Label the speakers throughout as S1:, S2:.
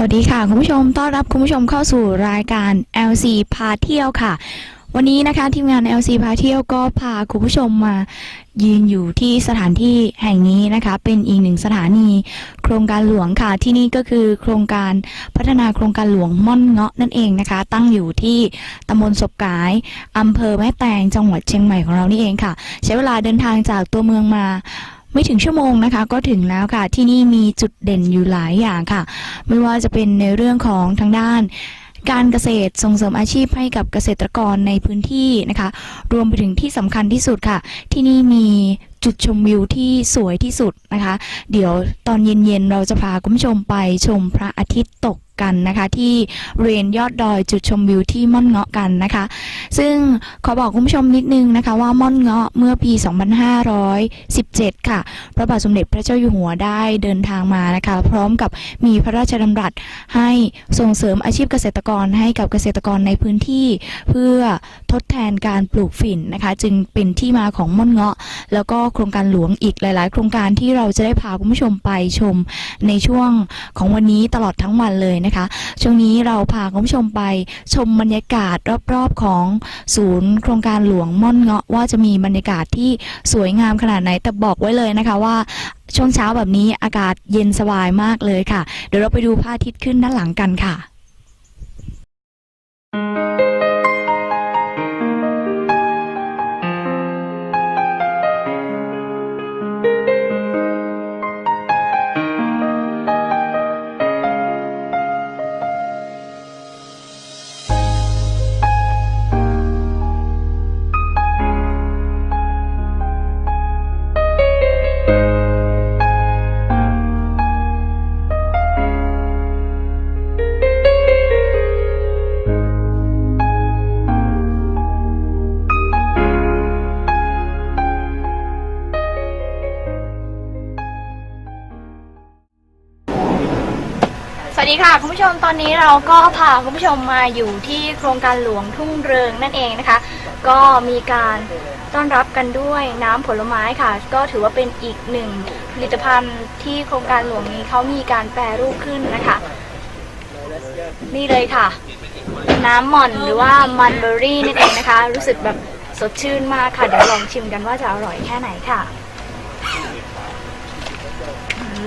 S1: สวัสดีค่ะ คุณผู้ชมต้อนรับคุณผู้ชมเข้าสู่รายการ LC พาเที่ยวค่ะ วันนี้นะคะทีมงาน LC พาเที่ยวก็พาคุณผู้ชมมายืนอยู่ที่สถานที่แห่งนี้นะคะ เป็นอีกหนึ่งสถานี โครงการหลวงค่ะ ที่นี่ก็คือโครงการพัฒนาโครงการหลวงม่อนเงาะนั่นเองนะคะ ตั้งอยู่ที่ตำบลศพกายอำเภอแม่แตงจังหวัดเชียงใหม่ของเรานี่เองค่ะ ใช้เวลาเดินทางจากตัวเมืองมา ไม่ถึงชั่วโมงนะคะ ก็ถึงแล้วค่ะ ที่นี่มีจุดเด่นอยู่หลายอย่างค่ะ ไม่ว่าจะเป็นในเรื่องของทางด้านการเกษตรส่งเสริมอาชีพให้กับเกษตรกรในพื้นที่นะคะ รวมไปถึงที่สำคัญที่สุดค่ะ ที่นี่มีจุดชมวิวที่สวยที่สุดนะคะ เดี๋ยวตอนเย็นๆเราจะพาคุณผู้ชมไปชมพระอาทิตย์ตก กันนะคะ ที่เรียนยอดดอยจุดชมวิวที่ม่อนเงาะกันนะคะ ซึ่งขอบอกคุณผู้ชมนิดนึงนะคะ ว่าม่อนเงาะเมื่อปี 2517 ค่ะ พระบาทสมเด็จพระเจ้าอยู่หัวได้เดินทางมานะคะ พร้อมกับมีพระราชดำรัสให้ส่งเสริมอาชีพเกษตรกรให้กับเกษตรกรในพื้นที่ เพื่อทดแทนการปลูกฝิ่นนะคะ จึงเป็นที่มาของม่อนเงาะ แล้วก็โครงการหลวงอีกหลาย ๆ โครงการที่เราจะได้พาคุณผู้ชมไปชมในช่วงของวันนี้ตลอดทั้งวันเลยนะคะะคะ ช่วงนี้เราพาคุณผู้ชมไปชมบรรยากาศรอบๆของศูนย์โครงการหลวงม่อนเงาะว่าจะมีบรรยากาศที่สวยงามขนาดไหนแต่บอกไว้เลยนะคะว่าช่วงเช้าแบบนี้อากาศเย็นสบายมากเลยค่ะ เดี๋ยวเราไปดูพระอาทิตย์ขึ้นด้านหลังกันค่ะ Thank you. สดีค่ะคุณผู้ชมตอนนี้เราก็พาคุณผู้ชมมาอยู่ที่โครงการหลวงทุ่งเริงนั่นเองนะคะ ก็มีการต้อนรับกันด้วยน้ำผลไม้ค่ะ ก็ถือว่าเป็นอีกหนึ่งผลิตภัณฑ์ที่โครงการหลวงนี้เขามีการแปรรูปขึ้นนะคะ นี่เลยค่ะ น้ำหม่อนหรือว่ามันเบอรี่นั่นเองนะคะ รู้สึกแบบสดชื่นมากค่ะ เดี๋ยวลองชิมกันว่าจะอร่อยแค่ไหนค่ะ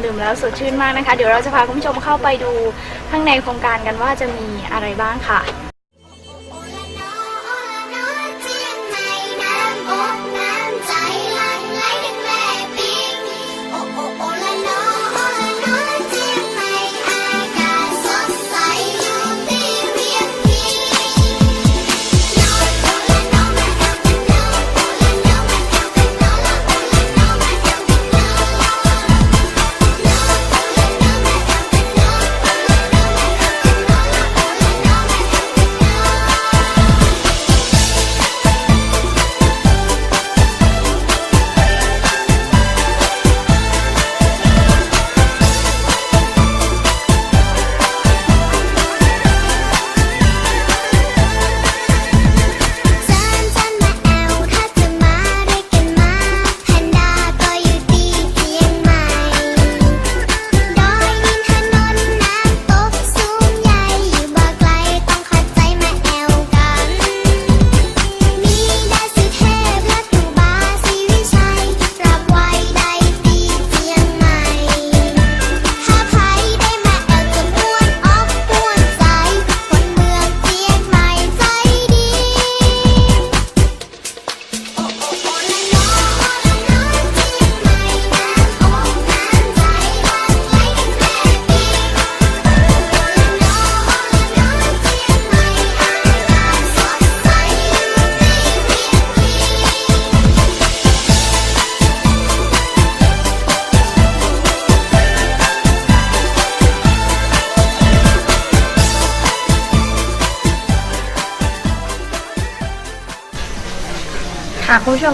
S1: ดื่มแล้วสดชื่นมากนะคะ เดี๋ยวเราจะพาคุณผู้ชมเข้าไปดูข้างในโครงการกันว่าจะมีอะไรบ้างค่ะ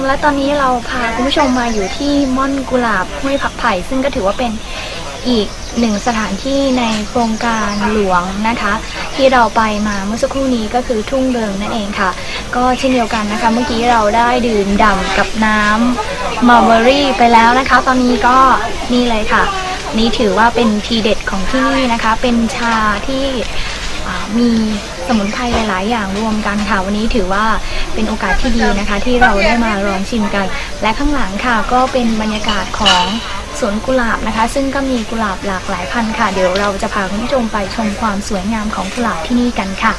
S2: และตอนนี้เราพา
S1: คุณผู้ชมมาอยู่ที่ม่อนกุหลาบห้วยผักไผ่ซึ่งก็ถือว่าเป็นอีกหนึ่งสถานที่ในโครงการหลวงนะคะ ที่เราไปมาเมื่อสักครู่นี้ก็คือทุ่งเริงนั่นเองค่ะ ก็เช่นเดียวกันนะคะ เมื่อกี้เราได้ดื่มด่ำกับน้ำมาร์เบอรี่ไปแล้วนะคะ ตอนนี้ก็นี่เลยค่ะ นี่ถือว่าเป็นทีเด็ดของที่นี่นะคะ เป็นชาที่มี สมุนไพรหลาย ๆ อย่างรวมกันค่ะวันนี้ถือว่าเป็นโอกาสที่ดีนะคะ ที่เราได้มาลองชิมกัน และข้างหลังค่ะก็เป็นบรรยากาศของสวนกุหลาบนะคะ ซึ่งก็มีกุหลาบหลากหลายพันธุ์ค่ะ เดี๋ยวเราจะพาคุณผู้ชมไปชมความสวยงามของกุหลาบที่นี่กันค่ะ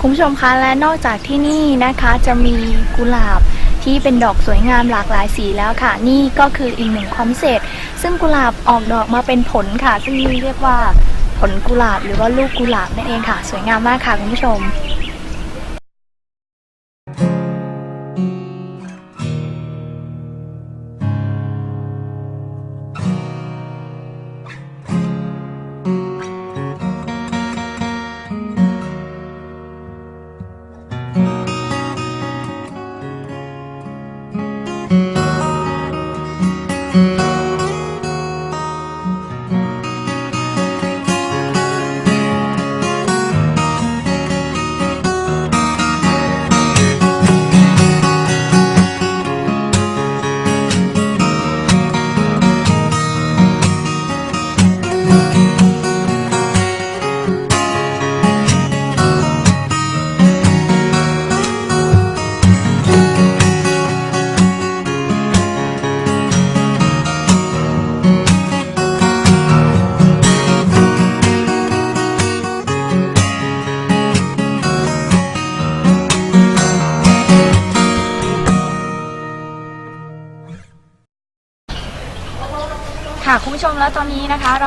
S1: คุณผู้ชมคะและนอกจากที่นี่นะคะจะมีกุหลาบที่เป็นดอกสวยงามหลากหลายสีแล้วค่ะ นี่ก็คืออีกหนึ่งความพิเศษ ซึ่งกุหลาบออกดอกมาเป็นผลค่ะ ซึ่งนี่เรียกว่าผลกุหลาบหรือว่าลูกกุหลาบนั่นเองค่ะ สวยงามมากค่ะคุณผู้ชม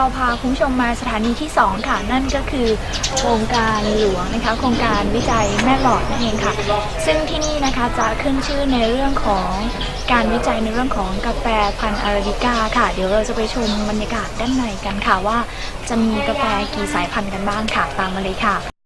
S1: เราพาคุณผู้ชมมาสถานีที่ 2 ค่ะ นั่นก็คือโครงการหลวงนะคะ โครงการวิจัยแม่หลอดนั่นเองค่ะ ซึ่งที่นี่นะคะจะขึ้นชื่อในเรื่องของการวิจัยในเรื่องของกาแฟพันธุ์อาราบิก้าค่ะ เดี๋ยวเราจะไปชมบรรยากาศด้านในกันค่ะว่า จะมีกาแฟกี่สายพันธุ์กันบ้างค่ะตามมาเลยค่ะ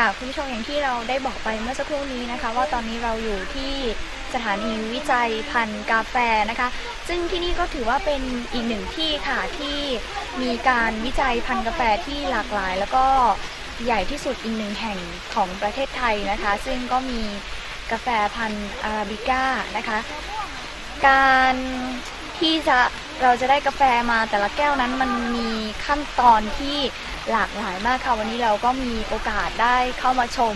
S1: ค่ะคุณผู้ชมอย่างที่เราได้บอกไปเมื่อสักครู่นี้นะคะ ว่าตอนนี้เราอยู่ที่สถานีวิจัยพันธุ์กาแฟนะคะ ซึ่งที่นี่ก็ถือว่าเป็นอีกหนึ่งที่ค่ะที่มีการวิจัยพันธุ์กาแฟที่หลากหลาย แล้วก็ใหญ่ที่สุดอีกหนึ่งแห่งของประเทศไทยนะคะ ซึ่งก็มีกาแฟพันธุ์อาราบิก้านะคะ การที่จะ เราจะได้กาแฟมาแต่ละแก้วนั้นมันมีขั้นตอนที่หลากหลายมากค่ะ วันนี้เราก็มีโอกาสได้เข้ามาชม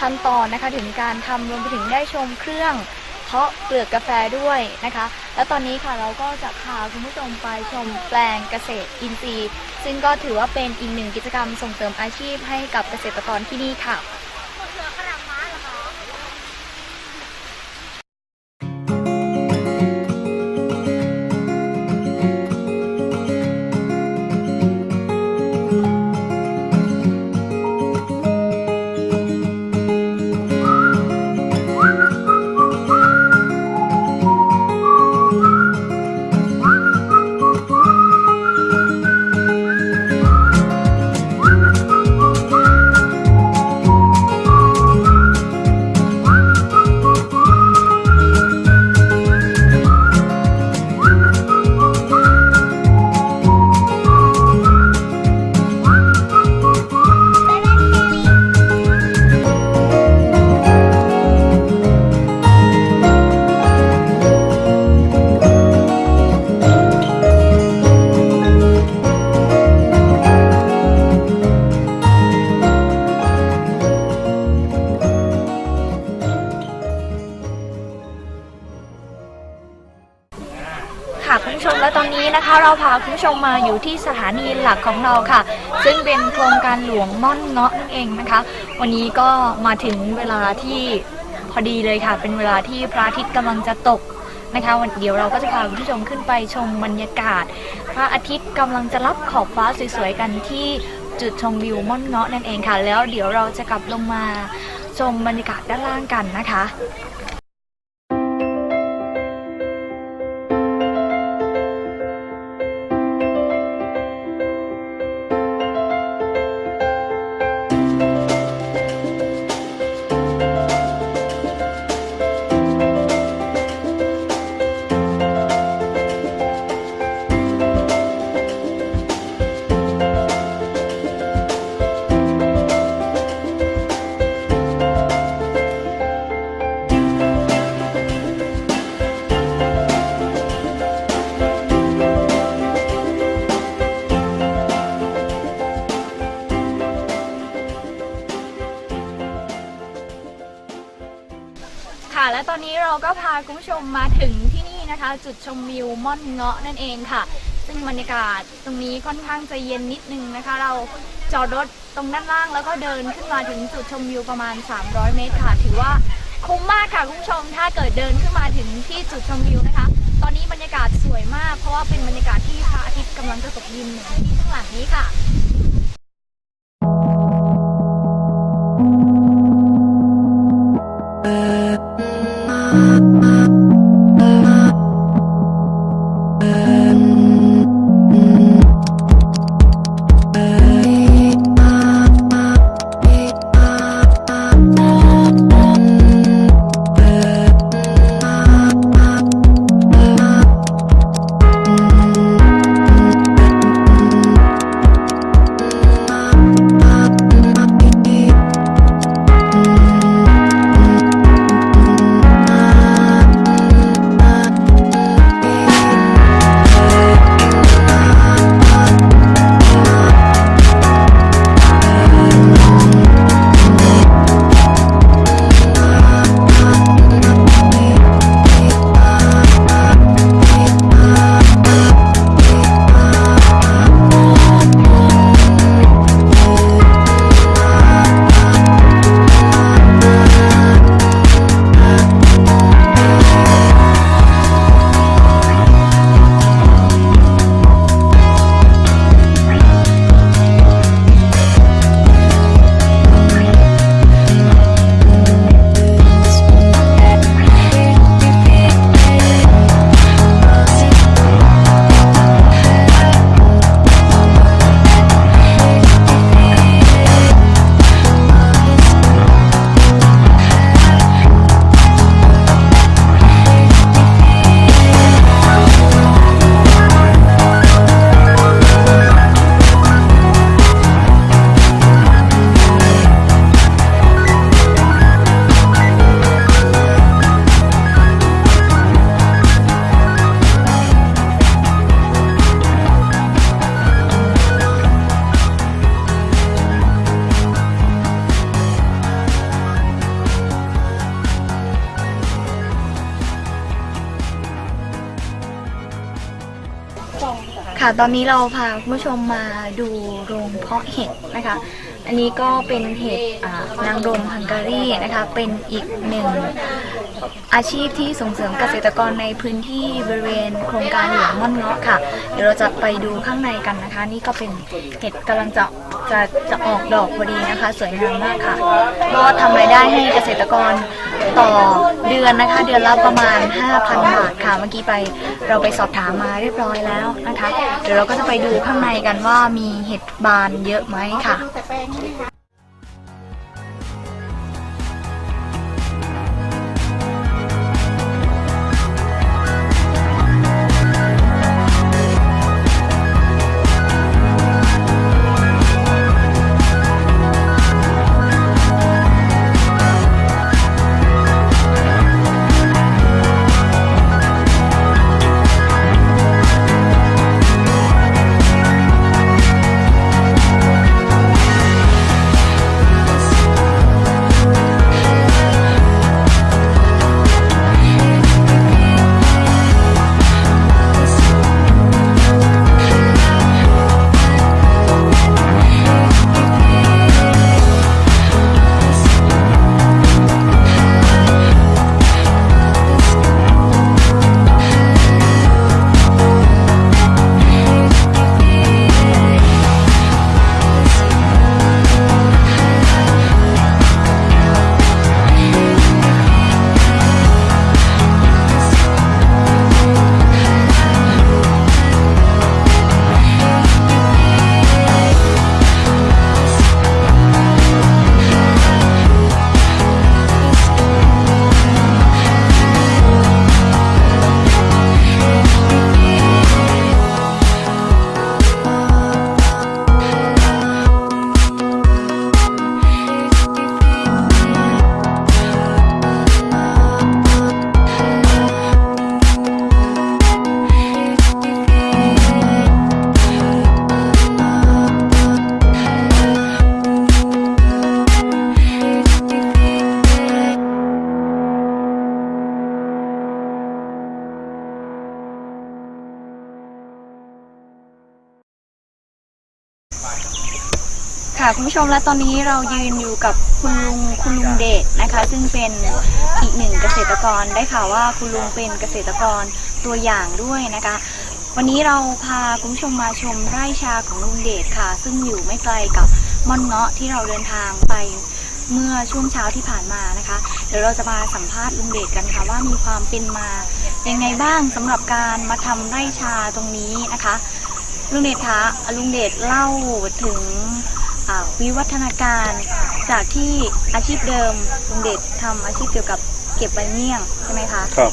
S1: ขั้นตอนนะคะถึงการทำรวมไปถึงได้ชมเครื่องเพาะเปลือกกาแฟด้วยนะคะ แล้วตอนนี้ค่ะเราก็จะพาคุณผู้ชมไปชมแปลงเกษตรอินทรีย์ ซึ่งก็ถือว่าเป็นอีกหนึ่งกิจกรรมส่งเสริมอาชีพให้กับเกษตรกรที่นี่ค่ะค่ะ เราพาคุณผู้ชมมาอยู่ที่สถานีหลักของเราค่ะ ซึ่งเป็นโครงการหลวงม่อนเงาะนั่นเองนะคะ วันนี้ก็มาถึงเวลาที่พอดีเลยค่ะ เป็นเวลาที่พระอาทิตย์กำลังจะตกนะคะวันเดี๋ยวเราก็จะพาคุณผู้ชมขึ้นไปชมบรรยากาศ พระอาทิตย์กำลังจะรับขอบฟ้าสวยๆกันที่จุดชมวิวม่อนเงาะนั่นเองค่ะ แล้วเดี๋ยวเราจะกลับลงมาชมบรรยากาศด้านล่างกันนะคะ คุณผู้ชมมาถึงที่นี่นะคะ จุดชมวิวม่อนเงาะนั่นเองค่ะ ซึ่งบรรยากาศตรงนี้ค่อนข้างจะเย็นนิดนึงนะคะ เราจอดรถตรงด้านล่างแล้วก็เดินขึ้นมาถึงจุดชมวิวประมาณ 300 เมตรค่ะ ถือว่าคุ้มมากค่ะคุณผู้ชมถ้าเกิดเดินขึ้นมาถึงที่จุดชมวิวนะคะ ตอนนี้บรรยากาศสวยมาก เพราะว่าเป็นบรรยากาศที่พระอาทิตย์กำลังจะตกดินเหมือนที่ข้างหลังนี้ค่ะ ค่ะตอนนี้เราพาคุณผู้ชมมาดูโรงเพาะเห็ดนะคะ อันนี้ก็เป็นเห็ดนางรมฮังการีนะคะ เป็นอีกหนึ่งอาชีพที่ส่งเสริมเกษตรกรในพื้นที่บริเวณโครงการหลวงม่อนเงาะค่ะ เดี๋ยวเราจะไปดูข้างในกันนะคะ นี่ก็เป็นเห็ดกำลังจะจะจะออกดอกพอดีนะคะ สวยงามมากค่ะ ก็ทำรายได้ให้เกษตรกร ต่อเดือนนะคะ เดือนละประมาณ 5,000 บาทค่ะ เมื่อกี้ไปเราไปสอบถามมาเรียบร้อยแล้วนะคะ เดี๋ยวเราก็จะไปดูข้างในกันว่ามีเห็ดบานเยอะไหมค่ะ ผู้ชมและตอนนี้เรายืนอยู่กับคุณลุงคุณลุงเดชนะคะ ซึ่งเป็นอีกหนึ่งเกษตรกรได้ข่าวว่าคุณลุงเป็นเกษตรกรตัวอย่างด้วยนะคะ วันนี้เราพาคุณผู้ชมมาชมไร่ชาของลุงเดชค่ะ ซึ่งอยู่ไม่ไกลกับม่อนเงาะที่เราเดินทางไปเมื่อช่วงเช้าที่ผ่านมานะคะ เดี๋ยวเราจะมาสัมภาษณ์ลุงเดชกันค่ะว่ามีความเป็นมายังไงบ้างสำหรับการมาทำไร่ชาตรงนี้นะคะ ลุงเดชคะลุงเดชเล่าถึง วิวัฒนาการจากที่อาชีพเดิมลุงเดชทำอาชีพเกี่ยวกับเก็บใบเมี่ยงใช่ไหมคะ
S3: ครับ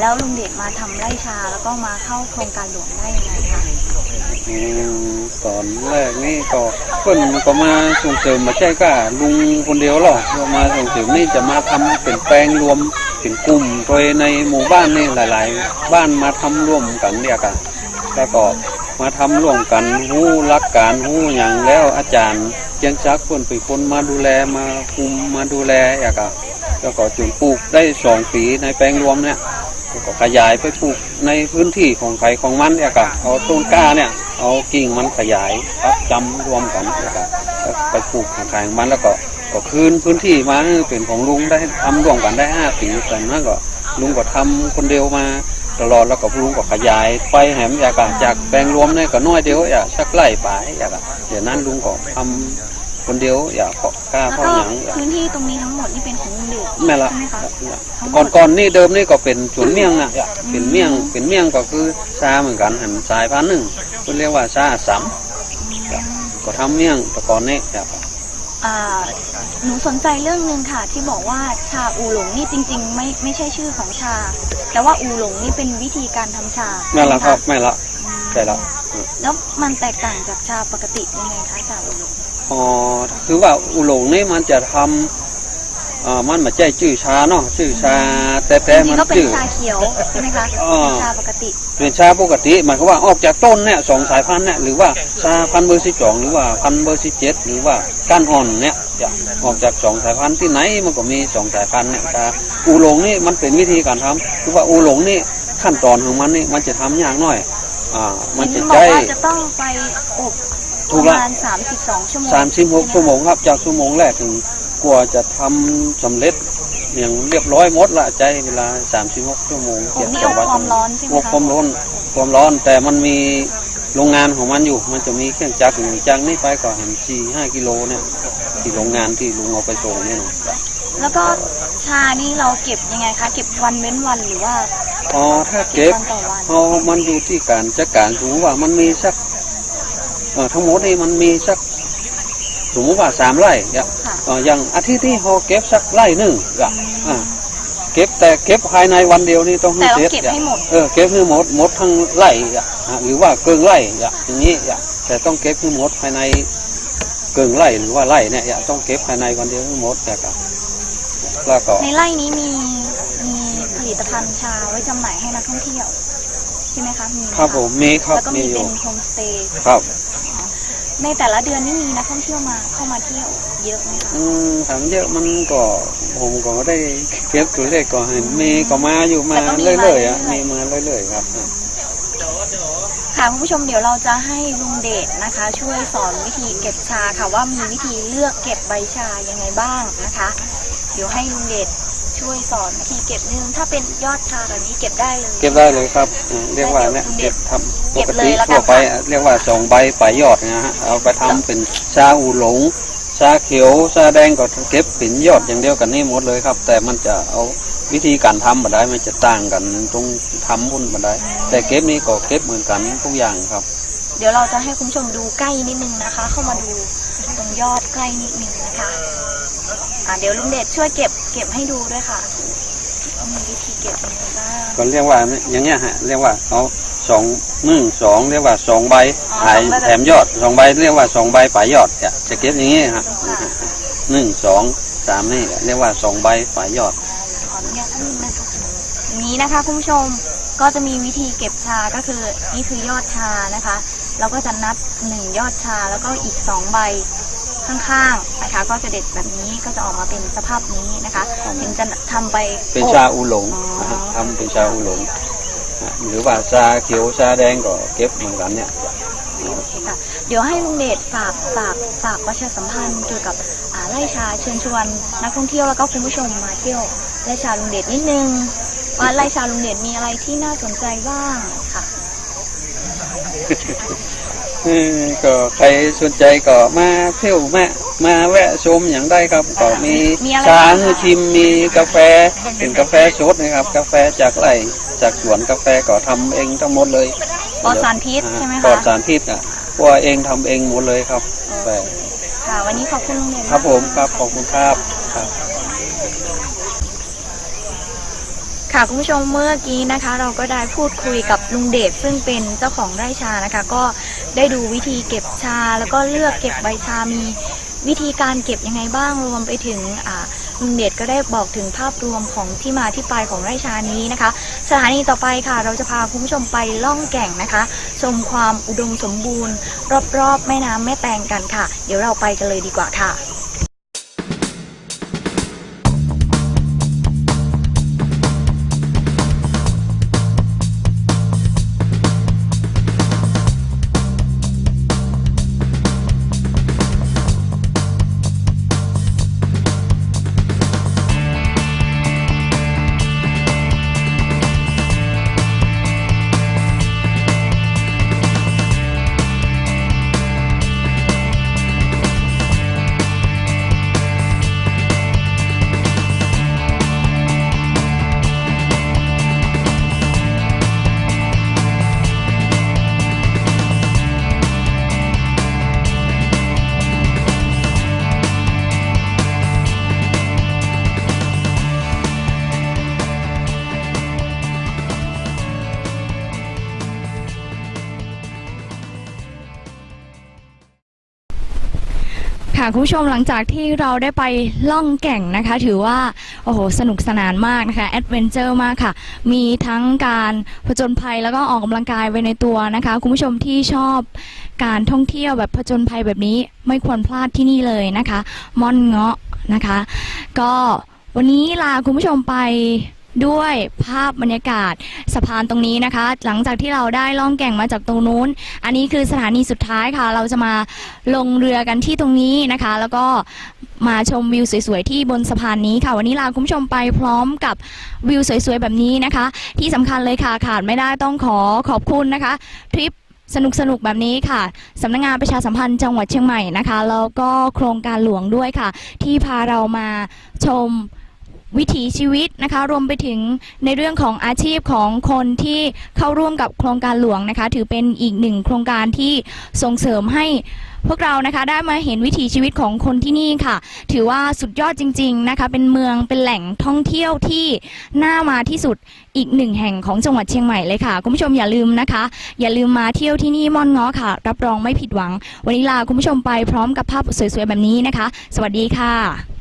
S1: แล้วลุงเดชมาทำไร่ชาแล้วก็มาเข้าโครงการหลวงได้ยังไงคะ
S3: อืมตอนแรกนี่ก็เพิ่นก็มาส่งเสริมมาใช่ก็ลุงคนเดียวหรอกก็มาส่งเสริมนี่จะมาทำเป็นแปลงรวมเป็นกลุ่มโดยในหมู่บ้านนี่หลาย ๆ บ้านมาทำร่วมกันเรียกกันแล้วก็ มาทำร่วมกันหู้รักการหู้อย่างแล้วอาจารย์เจียงซักเพิ่นเป็นคนมาดูแลมาคุมมาดูแลอย่างก็แล้วก็จุนปลูกได้สองปีในแปลงรวมเนี่ยแล้วก็ขยายไปปลูกในพื้นที่ของใครของมันเนี่ยก็เอาต้นกล้าเนี่ย เอากิ่งมันขยายครับจำรวมกันแล้วก็แล้วไปปลูกของใครของมันแล้วก็ก็คืนพื้นที่มาเป็นของลุงได้ทำร่วมกันได้ห้าปีแต่นั้นก็ลุงก็ทำคนเดียวมา ตลอดแล้วก็ลุงก็ขยายไปแหมอยากอะจากแปลงรวมเนี่ยก็น้อยเดียวอยากชักไล่ไปอยากอะเดี๋ยวนั้นลุงก็ทำคนเดียวอยากเพาะกล้า
S1: แล้ว
S3: เพาะ
S1: ก็
S3: หยังอยาก
S1: พื้นที่ตรงนี้ทั้งหมดนี่เป็นของลุงเดช
S3: แม่ละ
S1: ใช่ไหมคะ
S3: ก่อนก่อนนี่เดิมนี่ก็เป็นสวนเมี่ยงอะเป็นเมี่ยงเป็นเมี่ยงก็คือชาเหมือนกันหันสายพันธุ์หนึ่งเขาเรียกว่าชาสัมก็ทำเมี่ยงแต่ก่อนนี่ครับ
S1: อ่า หนูสนใจเรื่องหนึ่งค่ะ ที่บอกว่าชาอูหลงนี่จริง ๆ ไม่ไม่ใช่ชื่อของชา แต่ว่าอูหลงนี่เป็นวิธีการทำชา
S3: แม่ละครับ
S1: ใช่ไหม
S3: แม่ละ
S1: คะ
S3: ใช่ละ
S1: แล้วมันแตกต่างจากชาปกติยังไงคะชาอูหลง
S3: อ๋อคือว่าอุหลงนี่มันจะทำอ่ามันมาใจชื่อชาเนาะชื่อชา แต่
S1: จ
S3: แต่
S1: ริ
S3: มั
S1: ง
S3: น
S1: ๆก็เป็น
S3: ชื่อ
S1: ชาเขียวใช่ไหมคะ
S3: อ่า
S1: เป็นชาปกติ
S3: เป็นชาปกติหมายความว่าออกจากต้นเนี่ยสองสายพันธุ์เนี่ยหรือว่าชาพันธุ์เบอร์สิบสองหรือว่าพันธุ์เบอร์สิบเจ็ดหรือว่าก้านอ่อนเนี่ยจะ ออกจากสองสายพันธุ์ที่ไหนมันก็มีสองสายพันธุ์เนี่ยชาอูหลงนี่มันเป็นวิธีการทำคือว่าอูหลงนี่ขั้นตอนของมันนี่มันจะทำยากหน่อย อ่า มันจะ
S1: เห็นบ
S3: ใช้
S1: อกว่าจะต้องไปอบ
S3: ถู
S1: ป
S3: ก
S1: ระ
S3: ละ
S1: มาณ32ชั่วโมง
S3: สามสิบหกชั่วโมงครับ จากชั่วโมงแรกถึงกว่าจะทำสำเร็จอย่างเรียบร้อยหมดละใจเวลาสามสิบหกชั่วโมง
S1: อบนี่อบความร้อนใช่ไหม
S3: อบ
S1: คะ
S3: ความร้อนความร้อนแต่มันมีโรงงานของมันอยู่ มันจะมีเครื่องจักรอยู่จังนี่ไปก็เห็นสี่ห้ากิโลเนี่ย ที่โรงงานที่ลุงเอาไปส่งเนี่ยนะ
S1: แล้วก็ชานี่เราเก็บยังไงคะ เก็บวันเว้นวันหรือว่า
S3: อ๋อถ้า
S1: เก็
S3: เก็
S1: บบวันต่อวัน
S3: เอามันอยู่ที่การจัดการสมมติว่ามันมีสักเอ่อทั้งหมดนี่มันมีสักสมมติว่าสามไร่เนี่ย
S1: ค่ะ
S3: เอ่ออย่างอาทิตย์ที่เราเก็บสักไร่หนึ่งอะอ่าเก็บแต่เก็บภายในวันเดียวนี่ต้อง
S1: แต่เรา
S3: สร็จ
S1: เก็บให้หมด
S3: เออเก็บให้หมดหมดทั้งไร่อะอะหรือว่าเกินไร่อะอย่างนี้อะแต่ต้องเก็บให้หมดภายใน เกินไร่หรือว่าไร่เนี่ยอะต้องเก็บภายในวันเดียวให้หมดแต่ก็แล้วก็
S1: ในไร่นี้มีมีผลิตภัณฑ์ชาไว้จำหน่ายให้นักท่องเที่ยวใช่ไหมคะมีไห
S3: ครับผมมีครับ
S1: แล้วก็
S3: มี
S1: มี
S3: อ
S1: เป็
S3: ยู่
S1: นโฮมสเตย์
S3: ครับ
S1: ในแต่ละเดือนนี่มีนักท่องเที่ยวมาเข้ามาเที่ยวเยอะไหมคะ
S3: อืมถามเยอะมันก็ผมก็ไม่ได้เก็บตัวเลขก็เห็นมีก็มาอยู่มาเรื่อยๆอะมีมาเรื่อยๆครับ
S1: ค่ะคุณผู้ชมเดี๋ยวเราจะให้ลุงเดชนะคะ ช่วยสอนวิธีเก็บชาค่ะว่ามีวิธีเลือกเก็บใบชายังไงบ้างนะคะ เดี๋ยวให้ลุงเดชช่วยสอนวิธีเก็บนึงถ้าเป็นยอดชาแบบนี้เก็บได้เลย
S3: เก็บได้เลยครับอืมเรียกว่าเนี่ยเก็บทำป
S1: เก็บ
S3: ก
S1: เล
S3: ติ
S1: ยแล้วกัน
S3: ทั่วไปอะเรียกว่าสองใบปลายยอดนะฮะเอาไปทำเป็นชาอูหลง ชาเขียวชาแดงก็เก็บเป็นยอดอย่างเดียวกันนี่หมดเลยครับ แต่มันจะเอาวิธีการทำมาได้มันจะต่างกันตรงทำบุญมาได้แต่เก็บนี้ก็เก็บเหมือนกันทุกอย่างครับ
S1: เดี๋ยวเราจะให้คุณผู้ชมดูใกล้นิดนึงนะคะ เข้ามาดูตรงยอดใกล้นิดนึงนะคะอ่าเดี๋ยวลุงเดชช่วยเก็บเก็บให้ดูด้วยค่ะว่ามีวิธีเก็บยังไงบ้าง
S3: ก็เรียกว่าอย่างเงี้ยฮะเรียกว่าเอา สองหนึ่งสองเรียกว่าสองใบหายแถมยอดสองใบเรียกว่าสองใบปลายยอดเนี่ยจะเก็บอย่างงี้ฮะหนึ่งสองสามนี่เรียกว่าสองใบปลายยอด
S1: ขออนุญาตนิดนึงนะคะอย่างนี้นะคะคุณผู้ชมก็จะมีวิธีเก็บชาก็คือนี่คือยอดชานะคะ เราก็จะนับหนึ่งยอดชาแล้วก็อีกสองใบข้างๆนะคะ ก็จะเด็ดแบบนี้ก็จะออกมาเป็นสภาพนี้นะคะ ถึงจะทำไป
S3: เป็น
S1: อบ
S3: ชาอูหลง
S1: อ๋อ
S3: นะฮะทำเป็นชาอูหลงฮะ หรือว่าชาเขียวชาแดงก็เก็บเหมือนกันเนี่ย
S1: โอเคค่ะ เดี๋ยวให้ลุงเดชฝากฝากฝากประชาสัมพันธ์เกี่ยวกับอ่าไร่ชาเชิญชวนนักท่องเที่ยวแล้วก็คุณผู้ชมมาเที่ยวไร่ชาลุงเดชนิดนึงว่าไร่ชาลุงเดชมีอะไรที่น่าสนใจบ้างค่ะ
S3: เออก็ใครสนใจก็มาเที่ยวมามาแวะชมอย่างได้ครับก็มี
S1: มีอะไร
S3: ชา
S1: บ้าง
S3: ให้ชิมมีกาแฟเป็นกาแฟสดนะครับ กาแฟจากไร่ จากสวนกาแฟก็ทำเองทั้งหมดเลย
S1: ปลอดสารพิษใช่ไหม
S3: ปลอ
S1: คะ
S3: ดสารพิษอะเพราะว่าเองทำเองหมดเลยครับแปล
S1: ค่ะวันนี้ขอบคุณลุงเดช
S3: ครับา
S1: ก
S3: ผมครับขอบคุณครับครับ
S1: ค่ะคุณผู้ชมเมื่อกี้นะคะ เราก็ได้พูดคุยกับลุงเดชซึ่งเป็นเจ้าของไร่ชานะคะ ก็ได้ดูวิธีเก็บชา แล้วก็เลือกเก็บใบชามีวิธีการเก็บยังไงบ้างรวมไปถึงอ่า ลุงเดชก็ได้บอกถึงภาพรวมของที่มาที่ไปของไร่ชานี้นะคะ สถานีต่อไปค่ะ เราจะพาคุณผู้ชมไปล่องแก่งนะคะ ชมความอุดมสมบูรณ์ รอบๆแม่น้ำแม่แตงกันค่ะ เดี๋ยวเราไปกันเลยดีกว่าค่ะ ค่ะคุณผู้ชมหลังจากที่เราได้ไปล่องแก่งนะคะ ถือว่าโอ้โหสนุกสนานมากนะคะแอดเวนเจอร์มากค่ะ มีทั้งการผจญภัยแล้วก็ออกกำลังกายไปในตัวนะคะ คุณผู้ชมที่ชอบการท่องเที่ยวแบบผจญภัยแบบนี้ไม่ควรพลาดที่นี่เลยนะคะ ม่อนเงาะนะคะ ก็วันนี้ลาคุณผู้ชมไป ด้วยภาพบรรยากาศสะพานตรงนี้นะคะ หลังจากที่เราได้ล่องแก่งมาจากตรงนู้น อันนี้คือสถานีสุดท้ายค่ะ เราจะมาลงเรือกันที่ตรงนี้นะคะ แล้วก็มาชมวิวสวยๆที่บนสะพานนี้ค่ะ วันนี้ลาคุณผู้ชมไปพร้อมกับวิวสวยๆแบบนี้นะคะ ที่สำคัญเลยค่ะขาดไม่ได้ต้องขอขอบคุณนะคะทริปสนุกสนุกๆแบบนี้ค่ะสำนักงานประชาสัมพันธ์จังหวัดเชียงใหม่นะคะแล้วก็โครงการหลวงด้วยค่ะ ที่พาเรามาชม วิถีชีวิตนะคะ รวมไปถึงในเรื่องของอาชีพของคนที่เข้าร่วมกับโครงการหลวงนะคะ ถือเป็นอีกหนึ่งโครงการที่ส่งเสริมให้พวกเรานะคะได้มาเห็นวิถีชีวิตของคนที่นี่ค่ะ ถือว่าสุดยอดจริง ๆนะคะ เป็นเมืองเป็นแหล่งท่องเที่ยวที่น่ามาที่สุดอีกหนึ่งแห่งของจังหวัดเชียงใหม่เลยค่ะ คุณผู้ชมอย่าลืมนะคะ อย่าลืมมาเที่ยวที่นี่ม่อนง้อค่ะ รับรองไม่ผิดหวัง วันนี้ลาคุณผู้ชมไปพร้อมกับภาพสวยๆแบบนี้นะคะ สวัสดีค่ะ